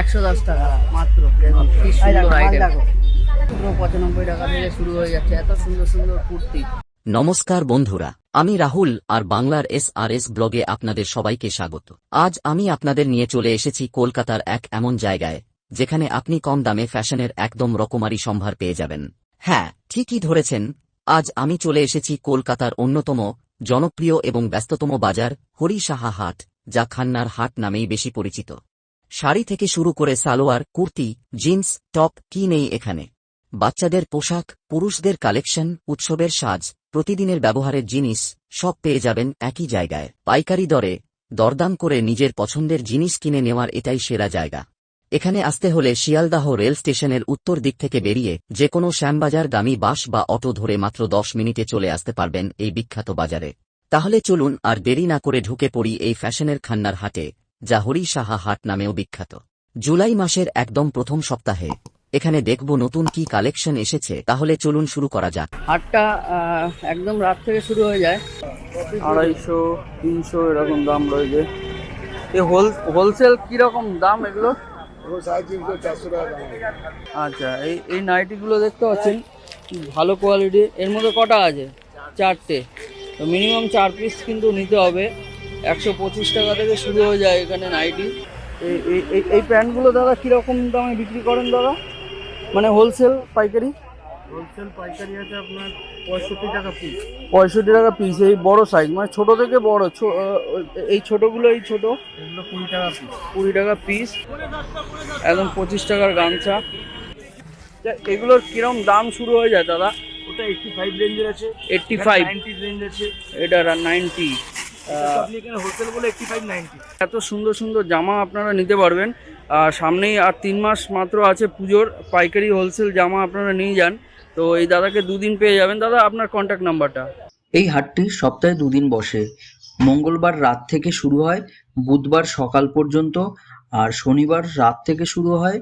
একশো দশ টাকা মাত্র। কি সুন্দর আইটেম পুরো পঁচানব্বই টাকা থেকে শুরু হয়ে যাচ্ছে এত সুন্দর সুন্দর কুর্তি। নমস্কার বন্ধুরা আমি রাহুল আর বাংলার এস আর এস ব্লগে আপনাদের সবাইকে স্বাগত। আজ আমি আপনাদের নিয়ে চলে এসেছি কলকাতার এক এমন জায়গায় যেখানে আপনি কম দামে ফ্যাশনের একদম রকমারি সম্ভার পেয়ে যাবেন। হ্যাঁ ঠিকই ধরেছেন আজ আমি চলে এসেছি কলকাতার অন্যতম জনপ্রিয় এবং ব্যস্ততম বাজার হরিশাহা হাট যা খান্নার হাট নামেই বেশি পরিচিত। শাড়ি থেকে শুরু করে সালোয়ার, কুর্তি, জিন্স, টপ, কি নেই এখানে? বাচ্চাদের পোশাক, পুরুষদের কালেকশন, উৎসবের সাজ, প্রতিদিনের ব্যবহারের জিনিস, সব পেয়ে যাবেন একই জায়গায়। পাইকারি দরে, দরদাম করে নিজের পছন্দের জিনিস কিনে নেওয়ার এটাই সেরা জায়গা। এখানে আসতে হলে শিয়ালদাহ রেল স্টেশনের উত্তর দিক থেকে বেরিয়ে যে কোনো শ্যামবাজার গামী বাস বা অটো ধরে মাত্র দশ মিনিটে চলে আসতে পারবেন এই বিখ্যাত বাজারে। তাহলে চলুন আর দেরি না করে ঢুকে পড়ি এই ফ্যাশনের খান্নার হাটে। যা হরি সাহা হাট নামেও বিখ্যাত। জুলাই মাসের একদম প্রথম সপ্তাহে এখানে দেখব নতুন কি কালেকশন এসেছে, তাহলে চলুন শুরু করা যাক। হাটটা একদম রাত থেকে শুরু হয়ে যায়। আড়াইশো, তিনশো এরকম দাম রয়েছে। এই হোল, হোলসেল কীরকম দাম এগুলো? আচ্ছা এই এই নাইটিগুলো দেখতে পাচ্ছেন। ভালো কোয়ালিটি এর মধ্যে কটা আছে? চারটে। মিনিমাম চার পিস কিন্তু নিতে হবে। একশো পঁচিশ টাকা থেকে শুরু হয়ে যায় এখানে নাইটি এই এই- এই এই প্যান্টগুলো দাদা কীরকম দামে বিক্রি করেন দাদা? মানে হোলসেল পাইকারি? হোলসেল পাইকারি আছে আপনার পঁয়ষট্টি টাকা পিস পঁয়ষট্টি টাকা পিস এই বড় সাইজ মানে ছোট থেকে বড় ছো- এই ছোটগুলো এই ছোট? এগুলো কুড়ি টাকা পিস কুড়ি টাকা পিস একদম পঁচিশ টাকার গামছা। তা এগুলোর কিরম দাম শুরু হয়ে যায় দাদা? ওটা এইটটি ফাইভ রেঞ্জের আছে। এইটটি ফাইভ রেঞ্জ আছে। এটা নাইনটি এত সুন্দর সুন্দর জামা আপনারা নিতে পারবেন। আর সামনেই আর তিন মাস মাত্র আছে পুজোর পাইকারি হোলসেল জামা আপনারা নিয়ে যান। তো এই দাদাকে দুদিন পেয়ে যাবেন। দাদা আপনার কন্ট্যাক্ট নাম্বারটা? এই হাটটি সপ্তাহে দুদিন বসে। মঙ্গলবার রাত থেকে শুরু হয় বুধবার সকাল পর্যন্ত আর শনিবার রাত থেকে শুরু হয়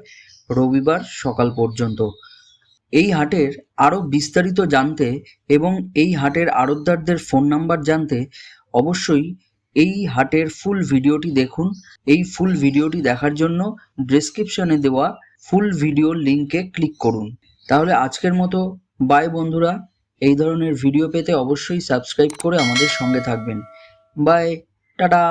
রবিবার সকাল পর্যন্ত। এই হাটের আরও বিস্তারিত জানতে এবং এই হাটের আড়তদারদের ফোন নাম্বার জানতে অবশ্যই এই হাটের ফুল ভিডিওটি দেখুন। এই ফুল ভিডিওটি দেখার জন্য ডেসক্রিপশনে দেওয়া ফুল ভিডিও লিঙ্কে ক্লিক করুন। তাহলে আজকের মতো বাই বন্ধুরা। এই ধরনের ভিডিও পেতে অবশ্যই সাবস্ক্রাইব করে আমাদের সঙ্গে থাকবেন। Bye tata!